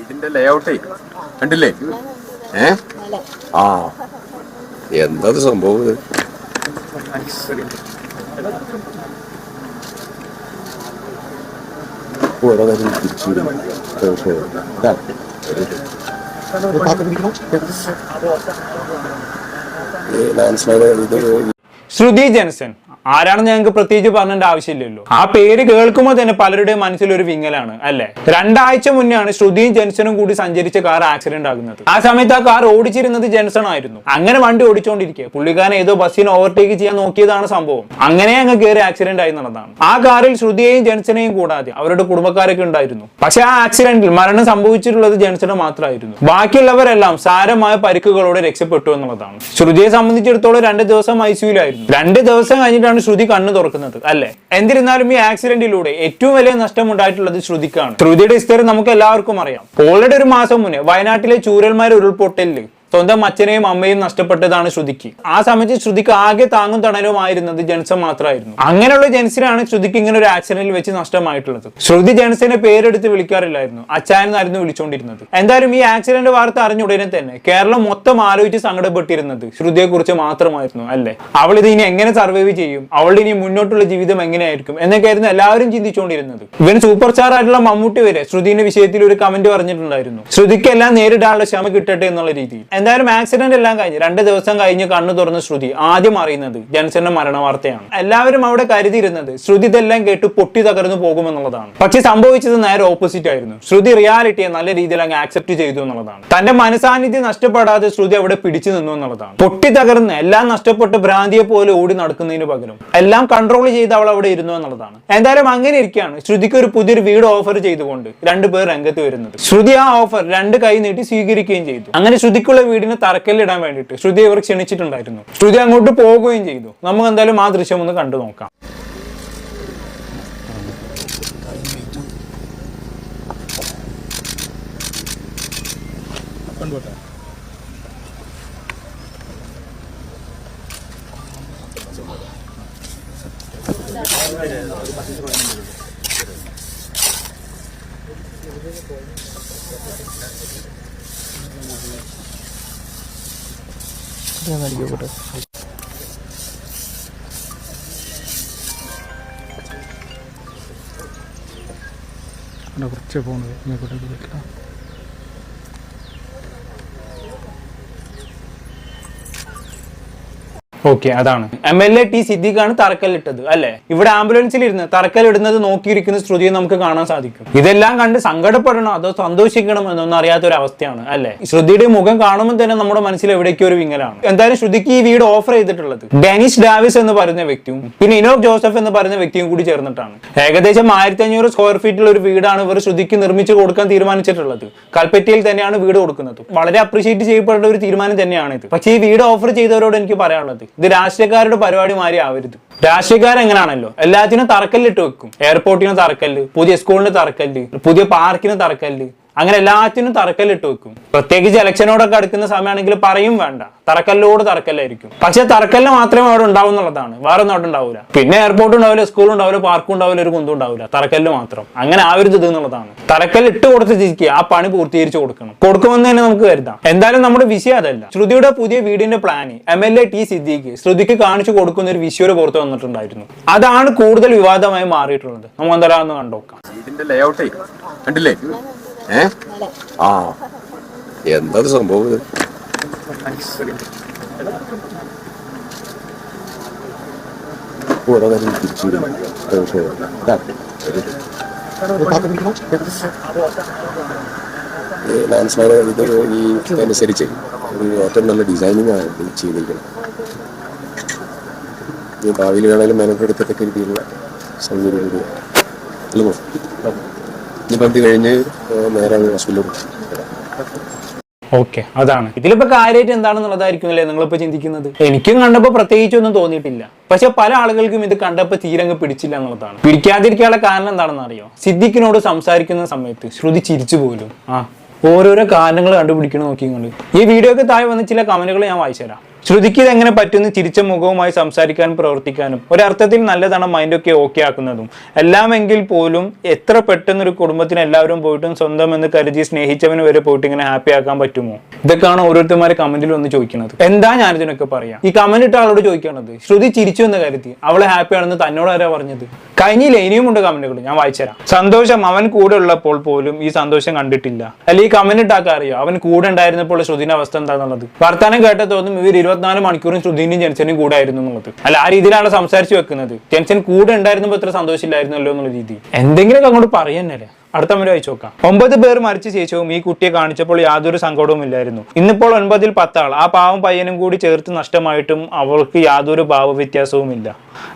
ഇതിന്റെ ലേഔട്ടേ കണ്ടില്ലേ? ഏ? ആ. എന്തത് സംഭവം ഇത്? ഓ, അതാ തിരിച്ചു സ്ലൈഡ് ശ്രുതി ജെൻസൺ. ആരാണെന്ന് ഞങ്ങൾക്ക് പ്രത്യേകിച്ച് പറഞ്ഞേണ്ട ആവശ്യമില്ലല്ലോ. ആ പേര് കേൾക്കുമ്പോൾ തന്നെ പലരുടെയും മനസ്സിലൊരു വിങ്ങലാണ് അല്ലെ? രണ്ടാഴ്ച മുന്നെയാണ് ശ്രുതിയും ജെൻസണും കൂടി സഞ്ചരിച്ച കാർ ആക്സിഡന്റ് ആകുന്നത്. ആ സമയത്ത് ആ കാർ ഓടിച്ചിരുന്നത് ജെൻസൺ ആയിരുന്നു. അങ്ങനെ വണ്ടി ഓടിച്ചോണ്ടിരിക്കുക. പുള്ളിക്കാരൻ ഏതോ ബസ്സിന് ഓവർടേക്ക് ചെയ്യാൻ നോക്കിയതാണ് സംഭവം. അങ്ങനെ അങ്ങ് കയറി ആക്സിഡന്റ് ആയി നടന്നതാണ്. ആ കാറിൽ ശ്രുതിയെയും ജെൻസനെയും കൂടാതെ അവരുടെ കുടുംബക്കാരൊക്കെ ഉണ്ടായിരുന്നു. പക്ഷെ ആ ആക്സിഡന്റിൽ മരണം സംഭവിച്ചിട്ടുള്ളത് ജെൻസന് മാത്രമായിരുന്നു. ബാക്കിയുള്ളവരെല്ലാം സാരമായ പരിക്കുകളോടെ രക്ഷപ്പെട്ടു എന്നുള്ളതാണ്. ശ്രുതിയെ സംബന്ധിച്ചിടത്തോളം രണ്ട് ദിവസം ഐസിയുലായിരുന്നു രണ്ട് ദിവസം കഴിഞ്ഞിട്ടാണ് ശ്രുതി കണ്ണു തുറക്കുന്നത് അല്ലെ? എന്നിരുന്നാലും ഈ ആക്സിഡന്റിലൂടെ ഏറ്റവും വലിയ നഷ്ടം ഉണ്ടായിട്ടുള്ളത് ശ്രുതിക്കാണ്. ശ്രുതിയുടെ ഹിസ്റ്ററി നമുക്ക് എല്ലാവർക്കും അറിയാം. ഓൾറെഡി ഒരു മാസം മുന്നേ വയനാട്ടിലെ ചൂരൽമാർ ഉരുൾപൊട്ടലിൽ സ്വന്തം അച്ഛനെയും അമ്മയും നഷ്ടപ്പെട്ടതാണ് ശ്രുതിക്ക്. ആ സമയത്ത് ശ്രുതിക്ക് ആകെ താങ്ങും തണലുമായിരുന്നത് ജെൻസൺ മാത്രമായിരുന്നു. അങ്ങനെയുള്ള ജെൻസിനാണ് ശ്രുതിക്ക് ഇങ്ങനെ ഒരു ആക്സിഡന്റിൽ വെച്ച് നഷ്ടമായിട്ടുള്ളത്. ശ്രുതി ജെൻസിനെ പേരെടുത്ത് വിളിക്കാറില്ലായിരുന്നു. അച്ചായനായിരുന്നു വിളിച്ചുകൊണ്ടിരുന്നത് എന്തായാലും ഈ ആക്സിഡന്റ് വാർത്ത അറിഞ്ഞ ഉടനെ തന്നെ കേരളം മൊത്തം ആലോചിച്ച് സങ്കടപ്പെട്ടിരുന്നത് ശ്രുതിയെ കുറിച്ച് മാത്രമായിരുന്നു അല്ലേ? അവൾ ഇത് ഇനി എങ്ങനെ സർവൈവ് ചെയ്യും? അവളുടെ ഇനി മുന്നോട്ടുള്ള ജീവിതം എങ്ങനെയായിരിക്കും? എന്നൊക്കെയായിരുന്നു എല്ലാവരും ചിന്തിച്ചുകൊണ്ടിരുന്നത് ഇവൻ സൂപ്പർ സ്റ്റാർ ആയിട്ടുള്ള മമ്മൂട്ടി വരെ ശ്രുതിന്റെ വിഷയത്തിൽ ഒരു കമന്റ് പറഞ്ഞിട്ടുണ്ടായിരുന്നു. ശ്രുതിക്കെല്ലാം നേരിടാനുള്ള ക്ഷമ കിട്ടട്ടെ എന്നുള്ള രീതിയിൽ. എന്തായാലും ആക്സിഡന്റ് എല്ലാം കഴിഞ്ഞ് രണ്ട് ദിവസം കഴിഞ്ഞ് കണ്ണു തുറന്ന ശ്രുതി ആദ്യം അറിയുന്നത് ജൻസന്റെ മരണ വാർത്തയാണ് എല്ലാവരും അവിടെ കരുതിയിരുന്നത് ശ്രുതി ഇതെല്ലാം കേട്ട് പൊട്ടി തകർന്നു പോകുമെന്നുള്ളതാണ്. പക്ഷെ സംഭവിച്ചത് നേരെ ഓപ്പോസിറ്റ് ആയിരുന്നു. ശ്രുതി റിയാലിറ്റിയെ നല്ല രീതിയിൽ അങ്ങ് ആക്സെപ്റ്റ് ചെയ്തു എന്നുള്ളതാണ്. തന്റെ മനസാന്നിധ്യം നഷ്ടപ്പെടാതെ ശ്രുതി അവിടെ പിടിച്ചു നിന്നു എന്നുള്ളതാണ്. പൊട്ടി തകർന്ന് എല്ലാം നഷ്ടപ്പെട്ട് ഭ്രാന്തിയെ പോലെ ഓടി നടക്കുന്നതിന് പകരം എല്ലാം കൺട്രോൾ ചെയ്ത് അവൾ അവിടെ ഇരുന്നു എന്നുള്ളതാണ്. എന്തായാലും അങ്ങനെ ഇരിക്കുകയാണ്. ശ്രുതിക്ക് ഒരു പുതിയൊരു വീട് ഓഫർ ചെയ്തുകൊണ്ട് രണ്ടുപേർ രംഗത്ത് വരുന്നത്. ശ്രുതി ആ ഓഫർ രണ്ട് കൈ നീട്ടി സ്വീകരിക്കുകയും ചെയ്തു. അങ്ങനെ ശ്രുതിക്കുള്ള വീടിന് തറക്കല്ലിടാൻ വേണ്ടിയിട്ട് ശ്രുതി ഇവർ ക്ഷണിച്ചിട്ടുണ്ടായിരുന്നു. ശ്രുതി അങ്ങോട്ട് പോവുകയും ചെയ്തു. നമുക്ക് എന്തായാലും ആ ദൃശ്യം ഒന്ന് കണ്ടു നോക്കാം. കുറച്ച് പോകുന്നത് ഇങ്ങോട്ടേക്ക് പറ്റില്ല ഓക്കെ അതാണ്. എം എൽ എ ടി സിദ്ദിഖാണ് തറക്കല്ലിട്ടത് അല്ലെ? ഇവിടെ ആംബുലൻസിൽ ഇരുന്ന് തറക്കല്ലിടുന്നത് നോക്കിയിരിക്കുന്ന ശ്രുതിയെ നമുക്ക് കാണാൻ സാധിക്കും. ഇതെല്ലാം കണ്ട് സങ്കടപ്പെടണോ അതോ സന്തോഷിക്കണം എന്നൊന്നും അറിയാത്ത ഒരു അവസ്ഥയാണ് അല്ലെ? ശ്രുതിയുടെ മുഖം കാണുമ്പോൾ തന്നെ നമ്മുടെ മനസ്സിൽ എവിടേക്കും ഒരു വിങ്ങലാണ്. എന്തായാലും ശ്രുതിക്ക് ഈ വീട് ഓഫർ ചെയ്തിട്ടുള്ളത് ഡെനിസ് ഡാവിസ് എന്ന് പറയുന്ന വ്യക്തിയും പിന്നെ ഇനോക് ജോസഫ് എന്ന് പറയുന്ന വ്യക്തിയും കൂടി ചേർന്നിട്ടാണ്. ഏകദേശം ആയിരത്തി അഞ്ഞൂറ് സ്ക്വയർ ഫീറ്റുള്ള ഒരു വീടാണ് ഇവർ ശ്രുതിക്ക് നിർമ്മിച്ചു കൊടുക്കാൻ തീരുമാനിച്ചിട്ടുള്ളത്. കൽപ്പറ്റയിൽ തന്നെയാണ് വീട് കൊടുക്കുന്നത്. വളരെ അപ്രീഷിയേറ്റ് ചെയ്യപ്പെടേണ്ട ഒരു തീരുമാനം തന്നെയാണ് ഇത് പക്ഷേ ഈ വീട് ഓഫർ ചെയ്തവരോട് എനിക്ക് പറയാനുള്ളത് ഇത് രാഷ്ട്രീയക്കാരുടെ പരിപാടി മാറി ആവരുത്. രാഷ്ട്രീയക്കാർ എങ്ങനെയാണല്ലോ എല്ലാത്തിനും തറക്കല്ലിട്ട് വെക്കും. എയർപോർട്ടിന് തറക്കല്ല് പുതിയ സ്കൂളിന് തറക്കല്ല് പുതിയ പാർക്കിന് തറക്കല്ല്. അങ്ങനെ എല്ലാത്തിനും തറക്കല്ലിട്ട് വെക്കും. പ്രത്യേകിച്ച് ഇലക്ഷനോടൊക്കെ അടുക്കുന്ന സമയമാണെങ്കിൽ പറയും വേണ്ട. തറക്കല്ലോട് തറക്കല്ലായിരിക്കും. പക്ഷെ തറക്കല്ല് മാത്രമേ അവിടെ ഉണ്ടാവും എന്നുള്ളതാണ്. വേറെ ഒന്നും അവിടെ ഉണ്ടാവില്ല പിന്നെ എയർപോർട്ട് ഉണ്ടാവില്ല സ്കൂൾ ഉണ്ടാവില്ല പാർക്കും ഉണ്ടാവില്ല ഒരു കുന്തും ഉണ്ടാവില്ല. തറക്കല്ല് മാത്രം. അങ്ങനെ ആ ഒരു ഇത് എന്നുള്ളതാണ്. തറക്കല്ല് ഇട്ട് കൊടുത്ത് ചിരിക്കുക ആ പണി പൂർത്തീകരിച്ച് കൊടുക്കണം. കൊടുക്കുമെന്ന് തന്നെ നമുക്ക് കരുതാം. എന്തായാലും നമ്മുടെ വിഷയം അതല്ല. ശ്രുതിയുടെ പുതിയ വീടിന്റെ plan M L A T Siddique ശ്രുതിക്ക് കാണിച്ചു കൊടുക്കുന്ന ഒരു വിഷയം പുറത്ത് വന്നിട്ടുണ്ടായിരുന്നു. അതാണ് കൂടുതൽ വിവാദമായി മാറിയിട്ടുള്ളത്. നമുക്ക് എന്തായാലും കണ്ടോക്കാം ലേഔട്ടേ കണ്ടില്ലേ? ഏ ആ എന്തത് സംഭവം ഇത് ഓ, അതാ ഞാൻ തിരിച്ചു വിടും. ഓക്കേ. ഇതാ. ഇത് കാത്തിരിക്കണം. ഏ, ലാൻഡ് സ്ലൈഡ് ഇത് ഈ അനുസരിച്ച് ഒരു ഏറ്റവും നല്ല ഡിസൈനിങ് ആണ് ചെയ്തിരിക്കുന്നത് ഭാവിയിൽ വേണമെങ്കിലും മെനക്കെടുത്തക്ക രീതിയിലുള്ള സൗകര്യം കൂടി ഇത് കഴിഞ്ഞ് നേരെ ഓക്കെ അതാണ്. ഇതിലിപ്പോ കാര്യമായിട്ട് എന്താണെന്നുള്ളതായിരിക്കും അല്ലേ നിങ്ങളിപ്പോ ചിന്തിക്കുന്നത്? എനിക്കും കണ്ടപ്പോ പ്രത്യേകിച്ചൊന്നും തോന്നിയിട്ടില്ല. പക്ഷെ പല ആളുകൾക്കും ഇത് കണ്ടപ്പോ തീരങ്ങ് പിടിച്ചില്ല എന്നുള്ളതാണ്. പിടിക്കാതിരിക്കാനുള്ള കാരണം എന്താണെന്ന് അറിയോ സിദ്ദിഖിനോട് സംസാരിക്കുന്ന സമയത്ത് ശ്രുതി ചിരിച്ചു പോലും. ആ ഓരോരോ കാരണങ്ങൾ കണ്ടുപിടിക്കണം നോക്കിക്കൊണ്ട് ഈ വീഡിയോക്ക് താഴെ വന്ന ചില കമന്റുകൾ ഞാൻ വായിച്ചു തരാം ശ്രുതിക്ക് ഇതെങ്ങനെ പറ്റുന്ന? ചിരിച്ച മുഖവുമായി സംസാരിക്കാനും പ്രവർത്തിക്കാനും. ഒരർത്ഥത്തിൽ നല്ലതാണ് മൈൻഡൊക്കെ ഓക്കെ ആക്കുന്നതും. എല്ലാമെങ്കിൽ പോലും എത്ര പെട്ടെന്നൊരു കുടുംബത്തിന് എല്ലാവരും പോയിട്ടും സ്വന്തം എന്ന് കരുതി സ്നേഹിച്ചവന് വരെ പോയിട്ട് ഇങ്ങനെ ഹാപ്പി ആക്കാൻ പറ്റുമോ? ഇതൊക്കെയാണ് ഓരോരുത്തന്മാരെ കമന്റിൽ ഒന്ന് ചോദിക്കുന്നത്. എന്താ ഞാൻ ഇതിനൊക്കെ പറയാം? ഈ കമന്റ് ഇട്ട ആളോട് ചോദിക്കണത് ശ്രുതി ചിരിച്ചു എന്ന് കരുതി. അവളെ ഹാപ്പി ആണെന്ന് തന്നോട് ആരാ പറഞ്ഞത്? കഴിഞ്ഞില്ല ഇനിയും ഉണ്ട് കമന്റുകൾ ഞാൻ വായിച്ചുതരാം സന്തോഷം അവൻ കൂടെ ഉള്ളപ്പോൾ പോലും ഈ സന്തോഷം കണ്ടിട്ടില്ല. അല്ല ഈ കമന്റ് ഇട്ടാക്കാൻ അറിയോ? അവൻ കൂടെ ഉണ്ടായിരുന്നപ്പോൾ ശ്രുതിന്റെ അവസ്ഥ എന്താണെന്നുള്ളത് വർത്താനം കേട്ട തോന്നും ഇവർ ഇരുപത്തിനാല് മണിക്കൂറും ശ്രുതിന്റെയും ജെൻസനും കൂടെ ആയിരുന്നു എന്നുള്ളത്. അല്ല ആ രീതിയിലാണ് സംസാരിച്ചു വെക്കുന്നത്. ജെൻസൻ കൂടെ ഉണ്ടായിരുന്നപ്പോൾ ഇത്ര സന്തോഷമില്ലായിരുന്നല്ലോ എന്നുള്ള രീതി. എന്തെങ്കിലും അങ്ങോട്ട് പറയുന്നല്ലേ അടുത്ത അമ്മ വായിച്ചു നോക്കാം. ഒമ്പത് പേർ മരിച്ച ശേഷവും ഈ കുട്ടിയെ കാണിച്ചപ്പോൾ യാതൊരു സങ്കടവും ഇല്ലായിരുന്നു. ഇന്നിപ്പോൾ ഒൻപതിൽ പത്താൾ. ആ പാവം പയ്യനും കൂടി ചേർത്ത് നഷ്ടമായിട്ടും അവൾക്ക് യാതൊരു ഭാവവ്യത്യാസവും ഇല്ല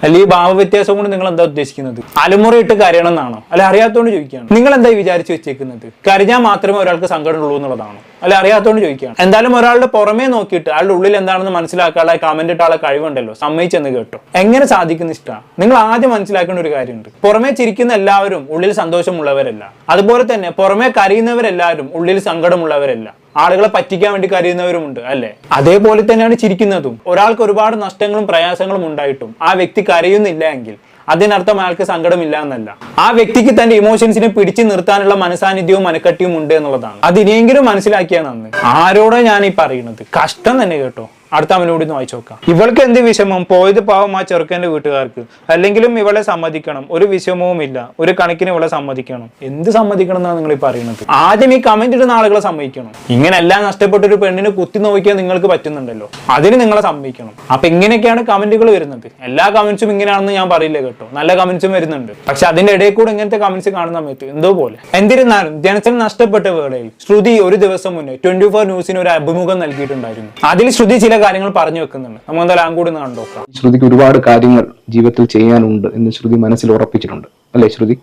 അല്ലെ? ഈ ഭാവവ്യത്യാസം കൊണ്ട് നിങ്ങൾ എന്താ ഉദ്ദേശിക്കുന്നത്? അലമുറയിട്ട് കരയണം എന്നാണോ അല്ല അറിയാത്തോണ്ട് ചോദിക്കുകയാണ്. നിങ്ങൾ എന്താ വിചാരിച്ചു വെച്ചേക്കുന്നത്? കരഞ്ഞാൽ മാത്രമേ ഒരാൾക്ക് സങ്കടം ഉള്ളൂ എന്നുള്ളതാണോ? അല്ല അറിയാത്തോണ്ട് ചോദിക്കുകയാണ്. എന്തായാലും ഒരാളുടെ പുറമേ നോക്കിയിട്ട് ആളുടെ ഉള്ളിൽ എന്താണെന്ന് മനസ്സിലാക്കാനുള്ള കമന്റ് ഇട്ട ആളെ കഴിവുണ്ടല്ലോ. സമ്മതിച്ചെന്ന് കേട്ടോ. എങ്ങനെ സാധിക്കുന്ന ഇഷ്ടമാണ് നിങ്ങൾ ആദ്യം മനസ്സിലാക്കേണ്ട ഒരു കാര്യമുണ്ട്. പുറമേ ചിരിക്കുന്ന എല്ലാവരും ഉള്ളിൽ സന്തോഷമുള്ളവരല്ല. അതുപോലെ തന്നെ പുറമെ കരയുന്നവരെല്ലാവരും ഉള്ളിൽ സങ്കടമുള്ളവരല്ല. ആളുകളെ പറ്റിക്കാൻ വേണ്ടി കരയുന്നവരുമുണ്ട് അല്ലെ? അതേപോലെ തന്നെയാണ് ചിരിക്കുന്നതും. ഒരാൾക്ക് ഒരുപാട് നഷ്ടങ്ങളും പ്രയാസങ്ങളും ഉണ്ടായിട്ടും ആ വ്യക്തി കരയുന്നില്ല എങ്കിൽ അതിനർത്ഥം അയാൾക്ക് സങ്കടമില്ല എന്നല്ല. ആ വ്യക്തിക്ക് തന്റെ ഇമോഷൻസിനെ പിടിച്ചു നിർത്താനുള്ള മനസാന്നിധ്യവും മനക്കട്ടിയും ഉണ്ട് എന്നുള്ളതാണ്. അത് ഇനിയെങ്കിലും മനസ്സിലാക്കിയാണ് നന്ന് ആരോടാ ഞാൻ ഈ പറയുന്നത്? കഷ്ടം തന്നെ കേട്ടോ. അടുത്ത അവനോട് ഒന്ന് വായിച്ചു നോക്കാം. ഇവൾക്ക് എന്ത് വിഷമം? പോയത് പാവം ആ ചെറുക്കന്റെ വീട്ടുകാർക്ക്. അല്ലെങ്കിലും ഇവളെ സമ്മതിക്കണം. ഒരു വിഷമവും ഇല്ല ഒരു കണക്കിന് ഇവളെ സമ്മതിക്കണം. എന്ത് സമ്മതിക്കണം എന്നാണ് നിങ്ങൾ ഈ പറയുന്നത്? ആദ്യം ഈ കമന്റ് ഇടുന്ന ആളുകളെ സമ്മതിക്കണം. ഇങ്ങനെ എല്ലാം നഷ്ടപ്പെട്ട ഒരു പെണ്ണിനെ കുത്തി നോക്കിയാൽ നിങ്ങൾക്ക് പറ്റുന്നുണ്ടല്ലോ. അതിന് നിങ്ങളെ സമ്മതിക്കണം. അപ്പൊ ഇങ്ങനെയൊക്കെയാണ് കമന്റുകൾ വരുന്നത്. എല്ലാ കമന്റ്സും ഇങ്ങനെയാണെന്ന് ഞാൻ പറയില്ല കേട്ടോ. നല്ല കമന്റ്സും വരുന്നുണ്ട്. പക്ഷെ അതിന്റെ ഇടയിൽ കൂടെ ഇങ്ങനത്തെ കമന്റ്സ് കാണുന്ന സമയത്ത് എന്തോ പോലെ. എന്നിരുന്നാലും ജനസൻ നഷ്ടപ്പെട്ട വേളയിൽ ശ്രുതി ഒരു ദിവസം മുന്നേ ട്വന്റി ഫോർ ന്യൂസിന് ഒരു അഭിമുഖം നൽകിയിട്ടുണ്ടായിരുന്നു. അതിൽ ശ്രുതി ചില കാര്യങ്ങൾ പറഞ്ഞു വെക്കുന്നുണ്ട്. നമ്മൾ എന്തായാലും ആ കൂടി ഒന്ന് കണ്ടോക്കാം ശ്രുതിക്ക് ഒരുപാട് കാര്യങ്ങൾ ജീവിതത്തിൽ ചെയ്യാനുണ്ട് എന്ന് ശ്രുതി മനസ്സിൽ ഉറപ്പിച്ചിട്ടുണ്ട്. അല്ലേ ശ്രുതി?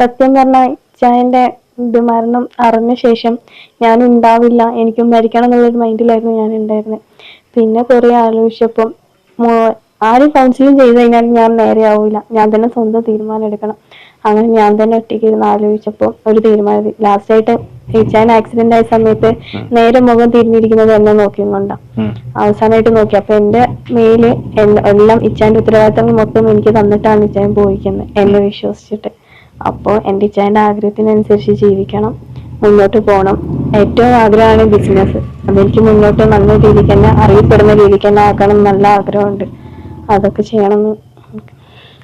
സത്യം പറഞ്ഞാൽ ചായന്റെ ഇത് മരണം അറിഞ്ഞ ശേഷം ഞാൻ ഉണ്ടാവില്ല എനിക്ക് മരിക്കണം എന്നുള്ളൊരു മൈൻഡിലായിരുന്നു ഞാൻ ഉണ്ടായിരുന്നത് പിന്നെ കുറെ ആലോചിച്ചപ്പം ആരും കൗൺസിലിങ് കൗൺസിലിംഗ് ചെയ്ത് കഴിഞ്ഞാൽ ഞാൻ നേരെ ആവില്ല ഞാൻ തന്നെ സ്വന്തം തീരുമാനം എടുക്കണം. അങ്ങനെ ഞാൻ തന്നെ ഒറ്റയ്ക്ക് ഇരുന്ന് ആലോചിച്ചപ്പോൾ ഒരു തീരുമാനം ലാസ്റ്റ് ആയിട്ട് ഇച്ചാൻ ആക്സിഡന്റ് ആയ സമയത്ത് നേരെ മുഖം തിരിഞ്ഞിരിക്കുന്നത് എന്നെ നോക്കിയും കൊണ്ടാണ് അവസാനമായിട്ട് നോക്കി. അപ്പൊ എന്റെ മേൽ എല്ല- എല്ലാം ഇച്ചാന്റെ ഉത്തരവാദിത്തങ്ങൾ മൊത്തം എനിക്ക് തന്നിട്ടാണ് ഇച്ചാൻ പോയിക്കുന്നത് എന്നെ വിശ്വസിച്ചിട്ട്. അപ്പോൾ എന്റെ ഇച്ചാന്റെ ആഗ്രഹത്തിനനുസരിച്ച് ജീവിക്കണം മുന്നോട്ട് പോകണം. ഏറ്റവും ആഗ്രഹമാണ് ബിസിനസ് അതെനിക്ക് മുന്നോട്ട് നല്ല രീതിക്ക് തന്നെ അറിയപ്പെടുന്ന രീതിക്ക് തന്നെ ആക്കണം നല്ല ആഗ്രഹമുണ്ട്. അതൊക്കെ ചെയ്യണമെന്ന്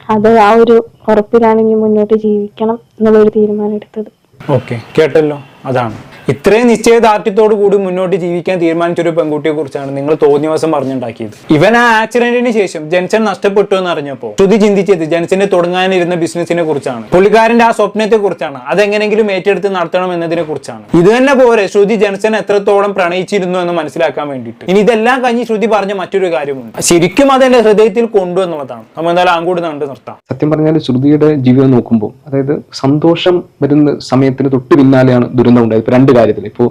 അത് ആ ഒരു ഉറപ്പിലാണ് ഇനി മുന്നോട്ട് ജീവിക്കണം എന്നുള്ളൊരു തീരുമാനം എടുത്തത്. ഓക്കെ. കേട്ടല്ലോ. അതാണ്. ഇത്രയും നിശ്ചയദാർഢ്യത്തോടു കൂടി മുന്നോട്ട് ജീവിക്കാൻ തീരുമാനിച്ച ഒരു പെൺകുട്ടിയെ കുറിച്ചാണ് നിങ്ങൾ തോന്നിയ ദിവസം പറഞ്ഞുണ്ടാക്കിയത്. ഇവൻ ആ ആക്സിഡന്റിന് ശേഷം ജെൻസൺ നഷ്ടപ്പെട്ടു എന്ന് അറിഞ്ഞപ്പോൾ ശ്രുതി ചിന്തിച്ചത് ജെൻസന്റെ തുടങ്ങാനിരുന്ന ബിസിനസിനെ കുറിച്ചാണ്. പുള്ളിക്കാരന്റെ ആ സ്വപ്നത്തെ കുറിച്ചാണ് അതെങ്ങനെങ്കിലും ഏറ്റെടുത്ത് നടത്തണം എന്നതിനെ കുറിച്ചാണ് ഇത് തന്നെ പോരെ ശ്രുതി ജെൻസൺ എത്രത്തോളം പ്രണയിച്ചിരുന്നു എന്ന് മനസ്സിലാക്കാൻ വേണ്ടിയിട്ട്. ഇനി ഇതെല്ലാം കഴിഞ്ഞ് ശ്രുതി പറഞ്ഞ മറ്റൊരു കാര്യമുണ്ട്. ശരിക്കും അതെന്റെ ഹൃദയത്തിൽ കൊണ്ടു എന്നുള്ളതാണ് നമ്മൾ എന്തായാലും ആങ്കൂടി കണ്ട് നിർത്താം. സത്യം പറഞ്ഞാൽ ശ്രുതിയുടെ ജീവിതം നോക്കുമ്പോൾ അതായത് സന്തോഷം വരുന്ന സമയത്തിന് തൊട്ട് പിന്നാലെയാണ് ദുരന്തം ഉണ്ടായത്. രണ്ട് കാര്യത്തിൽ ഇപ്പോൾ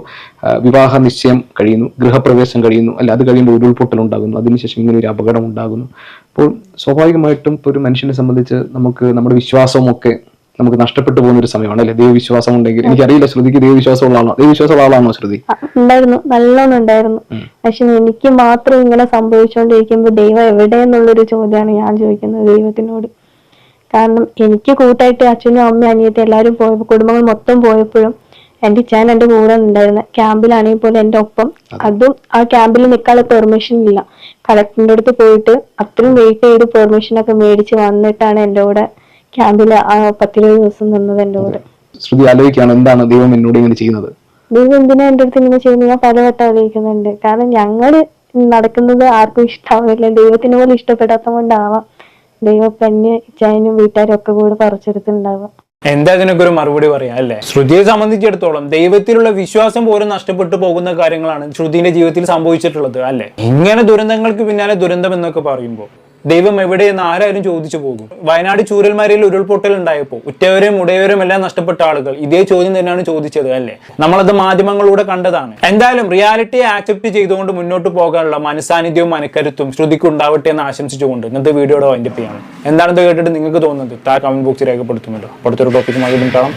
വിവാഹ നിശ്ചയം കഴിയുന്നു ഗൃഹപ്രവേശം കഴിയുന്നു അല്ല അത് കഴിയുമ്പോൾ ഉരുൾപൊട്ടൽ ഉണ്ടാകുന്നു അതിനുശേഷം ഇങ്ങനെ ഒരു അപകടം ഉണ്ടാകുന്നു. അപ്പോൾ സ്വാഭാവികമായിട്ടും ഇപ്പോൾ ഒരു മനുഷ്യനെ സംബന്ധിച്ച് നമുക്ക് നമ്മുടെ വിശ്വാസമൊക്കെ ഒക്കെ നമുക്ക് നഷ്ടപ്പെട്ടു പോകുന്ന ഒരു സമയമാണ് അല്ലെ? ദൈവവിശ്വാസം ഉണ്ടെങ്കിൽ എനിക്കറിയില്ല ശ്രുതിക്ക് ദൈവവിശ്വാസം ഉള്ളതാണോ ദൈവവിശ്വാസമുള്ള ആളാണോ ശ്രുതി? ഉണ്ടായിരുന്നു നല്ലോണം ഉണ്ടായിരുന്നു. പക്ഷെ എനിക്ക് മാത്രം ഇങ്ങനെ സംഭവിച്ചുകൊണ്ടിരിക്കുമ്പോൾ ദൈവം എവിടെയെന്നുള്ളൊരു ചോദ്യമാണ് ഞാൻ ചോദിക്കുന്നത് ദൈവത്തിനോട്. കാരണം എനിക്ക് കൂട്ടായിട്ട് അച്ഛനും അമ്മയും അനിയത്തി എല്ലാവരും പോയപ്പോൾ കുടുംബങ്ങൾ മൊത്തം പോയപ്പോഴും എന്റെ ഇച്ചാൻ എന്റെ കൂടെ ഉണ്ടായിരുന്ന ക്യാമ്പിലാണെങ്കിൽ പോലും എന്റെ ഒപ്പം. അതും. ആ ക്യാമ്പിൽ നിൽക്കാനുള്ള പെർമിഷൻ ഇല്ല. കളക്ടറിന്റെ അടുത്ത് പോയിട്ട് അത്രയും വെയിറ്റ് ചെയ്ത് പെർമിഷൻ ഒക്കെ മേടിച്ച് വന്നിട്ടാണ് എന്റെ കൂടെ ക്യാമ്പിൽ ആ പത്തിരുപത് ദിവസം നിന്നത് എന്റെ കൂടെ. ശ്രുതി ആലോചിക്കുകയാണ് എന്താണ് ദൈവം എന്നോട് ഇങ്ങനെ ചെയ്യുന്നത്? ദൈവം എന്തിനാ എന്റെ അടുത്ത് ഇങ്ങനെ ചെയ്യുന്നത്? ഞാൻ പലവട്ടം ആലോചിക്കുന്നുണ്ട്. കാരണം ഞങ്ങൾ നടക്കുന്നത് ആർക്കും ഇഷ്ടാവില്ല ദൈവത്തിന് പോലും ഇഷ്ടപ്പെടാത്ത കൊണ്ടാവാം ദൈവം പെണ്ണ് ചേനും വീട്ടുകാരും ഒക്കെ കൂടെ പറിച്ചെടുത്തുണ്ടാവാം എന്താ ഇതിനൊക്കെ ഒരു മറുപടി പറയാം അല്ലേ? ശ്രുതിയെ സംബന്ധിച്ചിടത്തോളം ദൈവത്തിലുള്ള വിശ്വാസം പോലും നഷ്ടപ്പെട്ടു പോകുന്ന കാര്യങ്ങളാണ് ശ്രുതിന്റെ ജീവിതത്തിൽ സംഭവിച്ചിട്ടുള്ളത് അല്ലേ? ഇങ്ങനെ ദുരന്തങ്ങൾക്ക് പിന്നാലെ ദുരന്തം എന്നൊക്കെ പറയുമ്പോൾ ദൈവം എവിടെയെന്ന് ആരായാലും ചോദിച്ചു പോകും. വയനാട് ചൂരൽമാരിയിൽ ഉരുൾപൊട്ടൽ ഉണ്ടായപ്പോൾ ഉറ്റവരെയും ഉടയവരും എല്ലാം നഷ്ടപ്പെട്ട ആളുകൾ ഇതേ ചോദ്യം തന്നെയാണ് ചോദിച്ചത് അല്ലേ? നമ്മളത് മാധ്യമങ്ങളിലൂടെ കണ്ടതാണ്. എന്തായാലും റിയാലിറ്റിയെ ആക്സെപ്റ്റ് ചെയ്തുകൊണ്ട് മുന്നോട്ട് പോകാനുള്ള മനസാന്നിധ്യവും മനക്കരുത്തും ശ്രുതിക്ക് ഉണ്ടാവട്ടെ എന്ന് ആശംസിച്ചുകൊണ്ട് ഇന്നത്തെ വീഡിയോയുടെ വൈൻഡപ്പ് ചെയ്യാണ്. എന്താണെന്ന് കേട്ടിട്ട് നിങ്ങൾക്ക് തോന്നുന്നത്? താ കമന്റ് ബോക്സിൽ രേഖപ്പെടുത്തുമല്ലോ. അടുത്തൊരു ടോപ്പിക്കുമായി വീണ്ടും